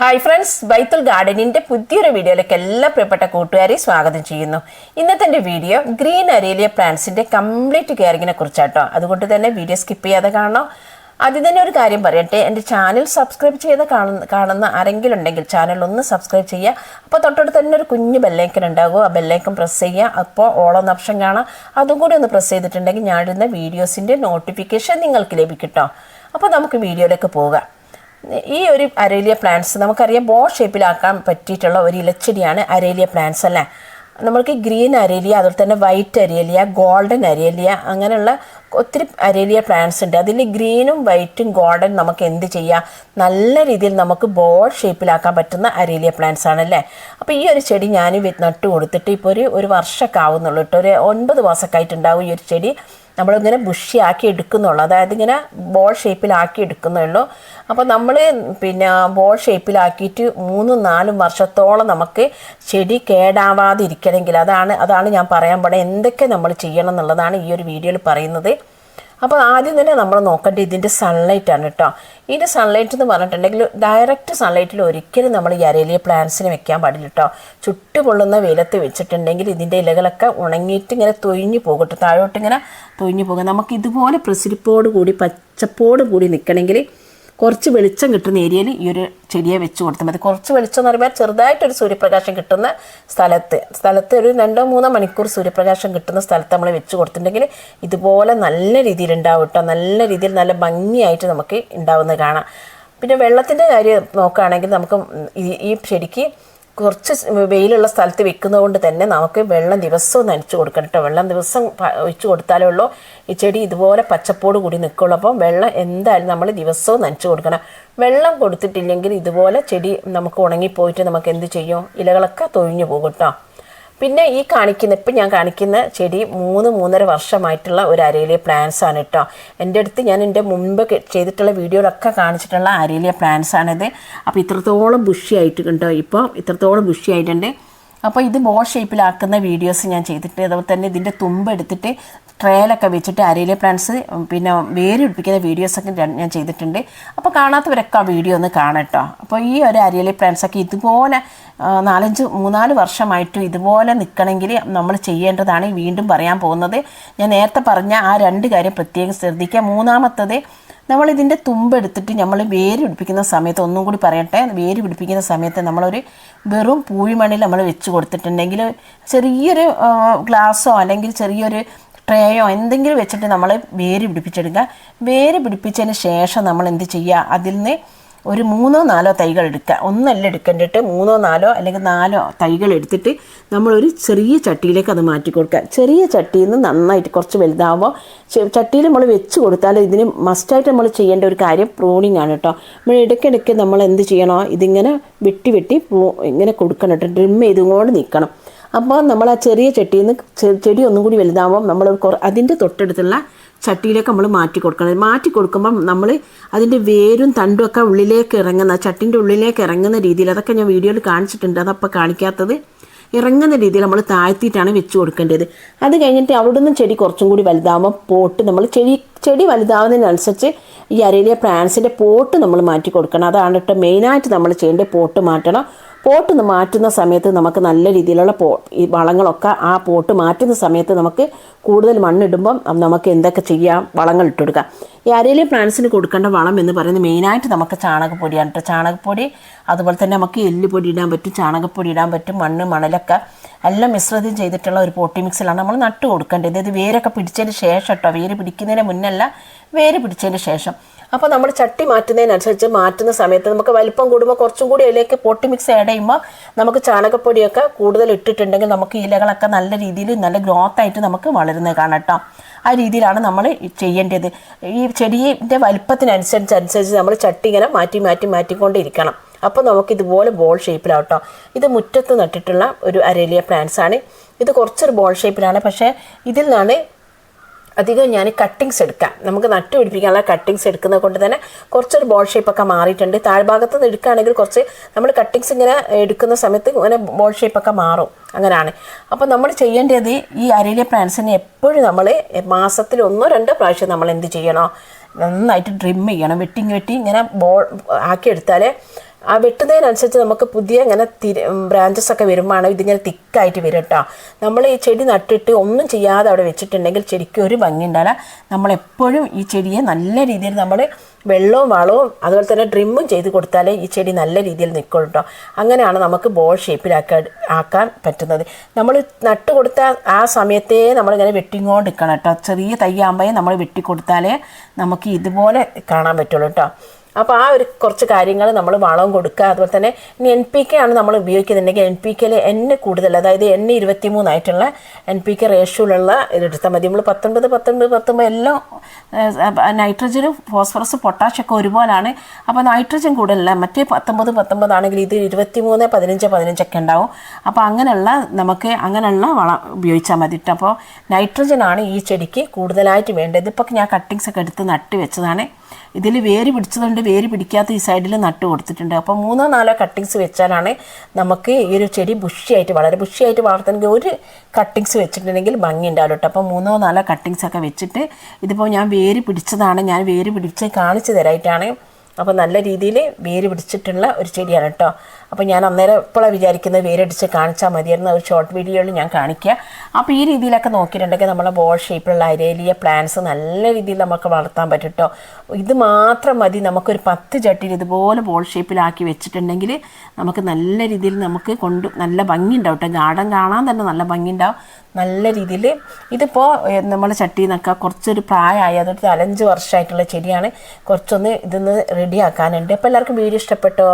Hi friends ബൈത്തുൽ ഗാർഡനിന്റെ പുതിയൊരു വീഡിയോയിലേക്ക് എല്ലാ പ്രിയപ്പെട്ട കൂട്ടുകാരെയും സ്വാഗതം ചെയ്യുന്നു. ഇന്നത്തെ എന്റെ വീഡിയോ ഗ്രീൻ അരേലിയ പ്ലാന്റ്സിന്റെ കംപ്ലീറ്റ് കെയറിങ്ങിനെ കുറിച്ചാട്ടോ. അതുകൊണ്ട് തന്നെ വീഡിയോ സ്കിപ്പ് ചെയ്യാതെ കാണണം. ആദ്യം തന്നെ ഒരു കാര്യം പറയട്ടെ എന്റെ ചാനൽ സബ്സ്ക്രൈബ് ചെയ്ത് കാണുന്ന കാണുന്ന ആരെങ്കിലും ഉണ്ടെങ്കിൽ ചാനൽ ഒന്ന് സബ്സ്ക്രൈബ് ചെയ്യുക. അപ്പോൾ തൊട്ടടുത്ത് തന്നെ ഒരു കുഞ്ഞ് ബെല്ലൈക്കൻ ഉണ്ടാകും ആ ബെല്ലൈക്കൻ പ്രസ് ചെയ്യുക. അപ്പോൾ ഓളെന്ന ഓപ്ഷൻ കാണാം. അതും കൂടി ഒന്ന് പ്രസ് ചെയ്തിട്ടുണ്ടെങ്കിൽ ഞാനിടുന്ന വീഡിയോസിന്റെ നോട്ടിഫിക്കേഷൻ നിങ്ങൾക്ക് ലഭിക്കും കേട്ടോ അപ്പോൾ നമുക്ക് വീഡിയോയിലേക്ക് പോകാം. ഈ ഒരു അരേലിയ പ്ലാന്റ്സ് നമുക്കറിയാം ബോ ഷേപ്പിലാക്കാൻ പറ്റിയിട്ടുള്ള ഒരു ഇലച്ചെടിയാണ് അരേലിയ പ്ലാന്റ്സ് അല്ലേ? നമ്മൾക്ക് ഗ്രീൻ അരേലിയ അതുപോലെ തന്നെ വൈറ്റ് അരേലിയ ഗോൾഡൻ അരേലിയ അങ്ങനെയുള്ള ഒത്തിരി അരേലിയ പ്ലാന്റ്സ് ഉണ്ട്. അതിൽ ഗ്രീനും വൈറ്റും ഗോൾഡൻ നമുക്ക് എന്ത് ചെയ്യാം? നല്ല രീതിയിൽ നമുക്ക് ബോൾ ഷേപ്പിലാക്കാൻ പറ്റുന്ന അരേലിയ പ്ലാന്റ്സ് ആണല്ലേ അപ്പോൾ ഈ ഒരു ചെടി ഞാൻ നട്ടു കൊടുത്തിട്ട് ഇപ്പോൾ ഒരു ഒരു വർഷമൊക്കെ ആവുന്നുള്ളൂ കേട്ടോ. ഒരു ഒൻപത് മാസമൊക്കെ ആയിട്ടുണ്ടാവും ഈ ഒരു ചെടി. നമ്മളിങ്ങനെ ബുഷിയാക്കി എടുക്കുന്നുള്ളൂ അതായത് ഇങ്ങനെ ബോൾ ഷേപ്പിലാക്കി എടുക്കുന്നുള്ളൂ അപ്പോൾ നമ്മൾ പിന്നെ ബോൾ ഷേപ്പിലാക്കിയിട്ട് മൂന്നും നാലും വർഷത്തോളം നമുക്ക് ചെടി കേടാവാതിരിക്കണമെങ്കിൽ അതാണ് അതാണ് ഞാൻ പറയാൻ പോണത് എന്തൊക്കെ നമ്മൾ ചെയ്യണം എന്നുള്ളതാണ് ഈ ഒരു വീഡിയോയിൽ പറയുന്നത്. അപ്പോൾ ആദ്യം തന്നെ നമ്മൾ നോക്കേണ്ട ഇതിന്റെ സൺലൈറ്റ് ആണ് കേട്ടോ ഇതിന്റെ സൺലൈറ്റ് എന്ന് പറഞ്ഞിട്ടുണ്ടെങ്കിൽ ഡയറക്റ്റ് സൺലൈറ്റിൽ ഒരിക്കലും നമ്മൾ ഈ അരയിലെ പ്ലാന്റ്സിന് വെക്കാൻ പാടില്ല കേട്ടോ ചുട്ടുപൊള്ളുന്ന വെയിലത്ത് വെച്ചിട്ടുണ്ടെങ്കിൽ ഇതിന്റെ ഇലകളൊക്കെ ഉണങ്ങിയിട്ട് ഇങ്ങനെ തൊഴിഞ്ഞു പോകും താഴോട്ട് ഇങ്ങനെ തൊഴിഞ്ഞു പോകും. നമുക്ക് ഇതുപോലെ പ്രസിരിപ്പോട് കൂടി പച്ചപ്പോട് കൂടി നിൽക്കണമെങ്കിൽ കുറച്ച് വെളിച്ചം കിട്ടുന്ന ഏരിയയിൽ ഈ ഒരു ചെടിയെ വെച്ച് കൊടുത്താൽ മതി. കുറച്ച് വെളിച്ചം എന്ന് പറയുമ്പോൾ ചെറുതായിട്ടൊരു സൂര്യപ്രകാശം കിട്ടുന്ന സ്ഥലത്ത് സ്ഥലത്ത് ഒരു രണ്ടോ മൂന്നോ മണിക്കൂർ സൂര്യപ്രകാശം കിട്ടുന്ന സ്ഥലത്ത് നമ്മൾ വെച്ച് കൊടുത്തിട്ടുണ്ടെങ്കിൽ ഇതുപോലെ നല്ല രീതിയിൽ ഉണ്ടാവും കേട്ടോ. നല്ല രീതിയിൽ നല്ല ഭംഗിയായിട്ട് നമുക്ക് ഉണ്ടാവുന്നത് കാണാം. പിന്നെ വെള്ളത്തിന്റെ കാര്യം നോക്കുകയാണെങ്കിൽ നമുക്ക് ഈ ചെടിക്ക് കുറച്ച് വെയിലുള്ള സ്ഥലത്ത് വെക്കുന്നത് കൊണ്ട് തന്നെ നമുക്ക് വെള്ളം ദിവസവും നനച്ചു കൊടുക്കണം കേട്ടോ. വെള്ളം ദിവസം ഒഴിച്ചു കൊടുത്താലേ ഉള്ളൂ. ഈ ചെടി ഇതുപോലെ പച്ചപ്പോട് കൂടി നിൽക്കുള്ളൂ. അപ്പം വെള്ളം എന്തായാലും നമ്മൾ ദിവസവും നനച്ചു കൊടുക്കണം. വെള്ളം കൊടുത്തിട്ടില്ലെങ്കിൽ ഇതുപോലെ ചെടി നമുക്ക് ഉണങ്ങിപ്പോയിട്ട് നമുക്ക് എന്ത് ചെയ്യും? ഇലകളൊക്കെ തൊഴിഞ്ഞു പോകും കേട്ടോ. പിന്നെ ഈ കാണിക്കുന്ന ഇപ്പം ഞാൻ കാണിക്കുന്ന ചെടി മൂന്ന് മൂന്നര വർഷമായിട്ടുള്ള ഒരു അരയിലെ പ്ലാന്റ്സ് ആണ് കേട്ടോ എന്റെ അടുത്ത് ഞാൻ എന്റെ മുൻപ് ചെയ്തിട്ടുള്ള വീഡിയോയിലൊക്കെ കാണിച്ചിട്ടുള്ള അരയിലെ പ്ലാന്റ്സ് ആണിത്. അപ്പോൾ ഇത്രത്തോളം ബുഷി കേട്ടോ ഇപ്പോൾ ഇത്രത്തോളം ബുഷി ആയിട്ടുണ്ട്. അപ്പോൾ ഇത് ബോ ഷേപ്പിലാക്കുന്ന വീഡിയോസ് ഞാൻ ചെയ്തിട്ട് അതുപോലെ തന്നെ ഇതിന്റെ തുമ്പ് എടുത്തിട്ട് ട്രേലൊക്കെ വെച്ചിട്ട് അരയിലെ പ്ലാന്റ്സ് പിന്നെ വേര് പിടിപ്പിക്കുന്ന വീഡിയോസൊക്കെ ഞാൻ ചെയ്തിട്ടുണ്ട്. അപ്പോൾ കാണാത്തവരൊക്കെ ആ വീഡിയോ ഒന്ന് കാണട്ടോ. അപ്പോൾ ഈ ഒരു അരയിലെ പ്ലാന്റ്സൊക്കെ ഇതുപോലെ നാലഞ്ച് മൂന്നാൽ വർഷമായിട്ട് ഇതുപോലെ നിൽക്കണമെങ്കിൽ നമ്മൾ ചെയ്യേണ്ടതാണ്. വീണ്ടും പറയാൻ പോകുന്നത് ഞാൻ നേരത്തെ പറഞ്ഞ ആ രണ്ട് കാര്യം പ്രത്യേകം ശ്രദ്ധിക്കുക. മൂന്നാമത്തത് നമ്മളിതിന്റെ തുമ്പ് തുമ്പെടുത്തിട്ട് നമ്മൾ വേര് പിടിപ്പിക്കുന്ന സമയത്ത് ഒന്നും കൂടി പറയട്ടെ വേര് പിടിപ്പിക്കുന്ന സമയത്ത് നമ്മളൊരു വെറും പൂഴിമണിൽ നമ്മൾ വെച്ച് കൊടുത്തിട്ടുണ്ടെങ്കിൽ ചെറിയൊരു ഗ്ലാസ്സോ അല്ലെങ്കിൽ ചെറിയൊരു ട്രേയോ എന്തെങ്കിലും വെച്ചിട്ട് നമ്മൾ വേര് പിടിപ്പിച്ചെടുക്കുക. വേര് പിടിപ്പിച്ചതിന് ശേഷം നമ്മൾ എന്ത് ചെയ്യുക? അതിൽ നിന്ന് ഒരു മൂന്നോ നാലോ തൈകൾ എടുക്കുക. ഒന്നല്ല എടുക്കേണ്ടിട്ട് മൂന്നോ നാലോ അല്ലെങ്കിൽ നാലോ തൈകൾ എടുത്തിട്ട് നമ്മളൊരു ചെറിയ ചട്ടിയിലേക്ക് അത് മാറ്റി കൊടുക്കുക. ചെറിയ ചട്ടിയിൽ നിന്ന് നന്നായിട്ട് കുറച്ച് വലുതാവുമ്പോൾ ചട്ടിയിൽ നമ്മൾ വെച്ച് കൊടുത്താൽ ഇതിന് മസ്റ്റായിട്ട് നമ്മൾ ചെയ്യേണ്ട ഒരു കാര്യം പ്രൂണിങ് ആണ് കേട്ടോ. നമ്മൾ ഇടയ്ക്കിടയ്ക്ക് നമ്മൾ എന്ത് ചെയ്യണോ? ഇതിങ്ങനെ വെട്ടി വെട്ടി ഇങ്ങനെ കൊടുക്കണം കേട്ടോ. ഡ്രിം ചെയ്തുകൊണ്ട് നിൽക്കണം. അപ്പോൾ നമ്മൾ ആ ചെറിയ ചട്ടിയിൽ നിന്ന് ചെടി ഒന്നും കൂടി വലുതാവുമ്പോൾ നമ്മൾ അതിന്റെ തൊട്ടടുത്തുള്ള ചട്ടിയിലേക്ക് നമ്മൾ മാറ്റി കൊടുക്കണം. മാറ്റി കൊടുക്കുമ്പം നമ്മൾ അതിന്റെ വേരും തണ്ടും ഒക്കെ ഉള്ളിലേക്ക് ഇറങ്ങുന്ന ചട്ടിന്റെ ഉള്ളിലേക്ക് ഇറങ്ങുന്ന രീതിയിൽ അതൊക്കെ ഞാൻ വീഡിയോയിൽ കാണിച്ചിട്ടുണ്ട് അതപ്പോൾ കാണിക്കാത്തത്. ഇറങ്ങുന്ന രീതിയിൽ നമ്മൾ താഴ്ത്തിയിട്ടാണ് വെച്ച് കൊടുക്കേണ്ടത്. അത് കഴിഞ്ഞിട്ട് അവിടെ നിന്ന് ചെടി കുറച്ചും കൂടി വലുതാവുമ്പോൾ പോട്ട് നമ്മൾ ചെടി ചെടി വലുതാവുന്നതിനനുസരിച്ച് ഈ അരയിലെ പ്ലാന്റ്സിന്റെ പോട്ട് നമ്മൾ മാറ്റി കൊടുക്കണം. അതാണ് കേട്ടോ മെയിനായിട്ട് നമ്മൾ ചെയ്യേണ്ടത് പോട്ട് മാറ്റണം. പോട്ട് മാറ്റുന്ന സമയത്ത് നമുക്ക് നല്ല രീതിയിലുള്ള പോ ഈ വളങ്ങളൊക്കെ ആ പോട്ട് മാറ്റുന്ന സമയത്ത് നമുക്ക് കൂടുതൽ മണ്ണിടുമ്പം നമുക്ക് എന്തൊക്കെ ചെയ്യാം വളങ്ങൾ ഇട്ടുകൊടുക്കാം ഈ അരയിലെ പ്ലാന്റ്സിന് കൊടുക്കേണ്ട വളം എന്ന് പറയുന്നത് മെയിനായിട്ട് നമുക്ക് ചാണകപ്പൊടിയാണ് കേട്ടോ ചാണകപ്പൊടി അതുപോലെ തന്നെ നമുക്ക് എല്ലുപൊടി ഇടാൻ പറ്റും ചാണകപ്പൊടി ഇടാൻ പറ്റും മണ്ണ് മണലൊക്കെ എല്ലാം മിശ്രിതം ചെയ്തിട്ടുള്ള ഒരു പോട്ടി മിക്സിലാണ് നമ്മൾ നട്ട് കൊടുക്കേണ്ടത്. അതായത് വേരൊക്കെ പിടിച്ചതിന് ശേഷം കേട്ടോ. വേര് പിടിക്കുന്നതിന് മുന്നല്ല വേര് പിടിച്ചതിന് ശേഷം. അപ്പോൾ നമ്മൾ ചട്ടി മാറ്റുന്നതിനനുസരിച്ച് മാറ്റുന്ന സമയത്ത് നമുക്ക് വലിപ്പം കൂടുമ്പോൾ കുറച്ചും കൂടി അതിലേക്ക് പൊട്ടി മിക്സ് ആഡ് ചെയ്യുമ്പോൾ നമുക്ക് ചാണകപ്പൊടിയൊക്കെ കൂടുതൽ ഇട്ടിട്ടുണ്ടെങ്കിൽ നമുക്ക് ഇലകളൊക്കെ നല്ല രീതിയിൽ നല്ല ഗ്രോത്ത് ആയിട്ട് നമുക്ക് വളരുന്നത് കാണാം കേട്ടോ. ആ രീതിയിലാണ് നമ്മൾ ചെയ്യേണ്ടത്. ഈ ചെടിയുടെ വലിപ്പത്തിനനുസരിച്ച് അനുസരിച്ച് നമ്മൾ ചട്ടി ഇങ്ങനെ മാറ്റി മാറ്റി മാറ്റിക്കൊണ്ടിരിക്കണം. അപ്പോൾ നമുക്ക് ഇതുപോലെ ബോൾ ഷേപ്പിലാവട്ടോ ഇത് മുറ്റത്ത് നട്ടിട്ടുള്ള ഒരു അരേലിയ പ്ലാന്റ്സ് ആണ്. ഇത് കുറച്ചൊരു ബോൾ ഷേപ്പിലാണ് പക്ഷേ ഇതിൽ നിന്നാണ് അധികം ഞാൻ കട്ടിങ്സ് എടുക്കാം. നമുക്ക് നട്ട് പിടിപ്പിക്കാനുള്ള കട്ടിങ്സ് എടുക്കുന്നത് കൊണ്ട് തന്നെ കുറച്ചൊരു ബോൾ ഷേപ്പൊക്കെ മാറിയിട്ടുണ്ട്. താഴ്ഭാഗത്ത് നിന്ന് എടുക്കുകയാണെങ്കിൽ കുറച്ച് നമ്മൾ കട്ടിങ്സ് ഇങ്ങനെ എടുക്കുന്ന സമയത്ത് ഇങ്ങനെ ബോൾ ഷേപ്പൊക്കെ മാറും. അങ്ങനെയാണ് അപ്പോൾ നമ്മൾ ചെയ്യേണ്ടത് ഈ അരേലിയ പ്ലാന്റ്സിനെ എപ്പോഴും നമ്മൾ മാസത്തിൽ ഒന്നോ രണ്ടോ പ്രാവശ്യം നമ്മൾ എന്ത് ചെയ്യണോ? നന്നായിട്ട് ഡ്രിം ചെയ്യണം. വെട്ടിങ് വെട്ടി ഇങ്ങനെ ബോൾ ആക്കിയെടുത്താലേ ആ വെട്ടുന്നതിനനുസരിച്ച് നമുക്ക് പുതിയ ഇങ്ങനെ തിരി ബ്രാഞ്ചസ് ഒക്കെ വരുമ്പോഴാണ് ഇതിങ്ങനെ തിക്കായിട്ട് വരും കേട്ടോ നമ്മൾ ഈ ചെടി നട്ടിട്ട് ഒന്നും ചെയ്യാതെ അവിടെ വെച്ചിട്ടുണ്ടെങ്കിൽ ചെടിക്ക് ഒരു ഭംഗി ഉണ്ടാവില്ല നമ്മളെപ്പോഴും ഈ ചെടിയെ നല്ല രീതിയിൽ നമ്മൾ വെള്ളവും വളവും അതുപോലെ തന്നെ ഡ്രിമ്മും ചെയ്ത് കൊടുത്താലേ ഈ ചെടി നല്ല രീതിയിൽ നിൽക്കുള്ളൂ കേട്ടോ അങ്ങനെയാണ് നമുക്ക് ബോൾ ഷേപ്പിലാക്കാൻ ആക്കാൻ പറ്റുന്നത്. നമ്മൾ നട്ട് കൊടുത്ത ആ സമയത്തേ നമ്മളിങ്ങനെ വെട്ടിങ്ങോണ്ട് നിൽക്കണം കേട്ടോ ചെറിയ തയ്യാകുമ്പോഴേ നമ്മൾ വെട്ടിക്കൊടുത്താലേ നമുക്ക് ഇതുപോലെ കാണാൻ പറ്റുള്ളൂ കേട്ടോ അപ്പോൾ ആ ഒരു കുറച്ച് കാര്യങ്ങൾ നമ്മൾ വളവും കൊടുക്കുക. അതുപോലെ തന്നെ ഇനി എൻ പി കെ ആണ് നമ്മൾ ഉപയോഗിക്കുന്നുണ്ടെങ്കിൽ എൻ പി കെയിൽ എണ്ണ കൂടുതൽ അതായത് എണ്ണ ഇരുപത്തി മൂന്നായിട്ടുള്ള എൻ പി കെ റേഷ്യോയിലുള്ള ഇതെടുത്താൽ മതി. നമ്മൾ പത്തൊൻപത് പത്തൊൻപത് പത്തൊമ്പത് എല്ലാം നൈട്രജനും ഫോസ്ഫറസ് പൊട്ടാഷ് ഒക്കെ ഒരുപോലാണ്. അപ്പോൾ നൈട്രജൻ കൂടുതലല്ല. മറ്റേ പത്തൊമ്പത് പത്തൊമ്പതാണെങ്കിൽ ഇത് ഇരുപത്തി മൂന്ന് പതിനഞ്ച് പതിനഞ്ചൊക്കെ ഉണ്ടാവും. അപ്പോൾ അങ്ങനെയുള്ള നമുക്ക് അങ്ങനെയുള്ള വളം ഉപയോഗിച്ചാൽ മതി അപ്പോൾ നൈട്രജൻ ആണ് ഈ ചെടിക്ക് കൂടുതലായിട്ട് വേണ്ടത്. ഇതിപ്പോൾ ഞാൻ കട്ടിങ്സ് ഒക്കെ എടുത്ത് നട്ട് വെച്ചതാണ്. ഇതിൽ വേര് പിടിച്ചതുകൊണ്ട് വേര് പിടിക്കാത്ത ഈ സൈഡിൽ നട്ട് കൊടുത്തിട്ടുണ്ട്. അപ്പോൾ മൂന്നോ നാലോ കട്ടിങ്സ് വെച്ചാലാണ് നമുക്ക് ഈ ഒരു ചെടി ബുഷിയായിട്ട് വളരെ ബുഷിയായിട്ട് വളർത്തണമെങ്കിൽ ഒരു കട്ടിങ്സ് വെച്ചിട്ടുണ്ടെങ്കിൽ ഭംഗി ഉണ്ടാവില്ല അപ്പോൾ മൂന്നോ നാലോ കട്ടിങ്സ് ഒക്കെ വെച്ചിട്ട് ഇതിപ്പോൾ ഞാൻ വേര് പിടിച്ചതാണ് ഞാൻ വേര് പിടിച്ച് കാണിച്ചു തരായിട്ടാണ്. അപ്പോൾ നല്ല രീതിയിൽ വേര് പിടിച്ചിട്ടുള്ള ഒരു ചെടിയാണ് കേട്ടോ. അപ്പോൾ ഞാൻ അന്നേരം ഇപ്പോഴാണ് വിചാരിക്കുന്നത് വേരടിച്ച് കാണിച്ചാൽ മതിയായിരുന്നു. ഒരു ഷോർട്ട് വീഡിയോയിൽ ഞാൻ കാണിക്കുക അപ്പോൾ ഈ രീതിയിലൊക്കെ നോക്കിയിട്ടുണ്ടെങ്കിൽ നമ്മളെ ബോൾ ഷേപ്പിലുള്ള അരേലിയ പ്ലാന്റ്സ് നല്ല രീതിയിൽ നമുക്ക് വളർത്താൻ പറ്റും കേട്ടോ ഇത് മാത്രം മതി. നമുക്കൊരു പത്ത് ചട്ടിയിൽ ഇതുപോലെ ബോൾ ഷേപ്പിലാക്കി വെച്ചിട്ടുണ്ടെങ്കിൽ നമുക്ക് നല്ല രീതിയിൽ നമുക്ക് കൊണ്ട് നല്ല ഭംഗി ഉണ്ടാവും കേട്ടോ ഗാർഡൻ കാണാൻ തന്നെ നല്ല ഭംഗി ഉണ്ടാവും നല്ല രീതിയിൽ ഇതിപ്പോൾ നമ്മൾ ചട്ടിയിൽ നിന്നൊക്കെ കുറച്ചൊരു പ്രായമായി അതൊരു നാലഞ്ച് വർഷമായിട്ടുള്ള ചെടിയാണ്. കുറച്ചൊന്ന് ഇതൊന്ന് റെഡിയാക്കാനുണ്ട് അപ്പോൾ എല്ലാവർക്കും വീഡിയോ ഇഷ്ടപ്പെട്ടോ?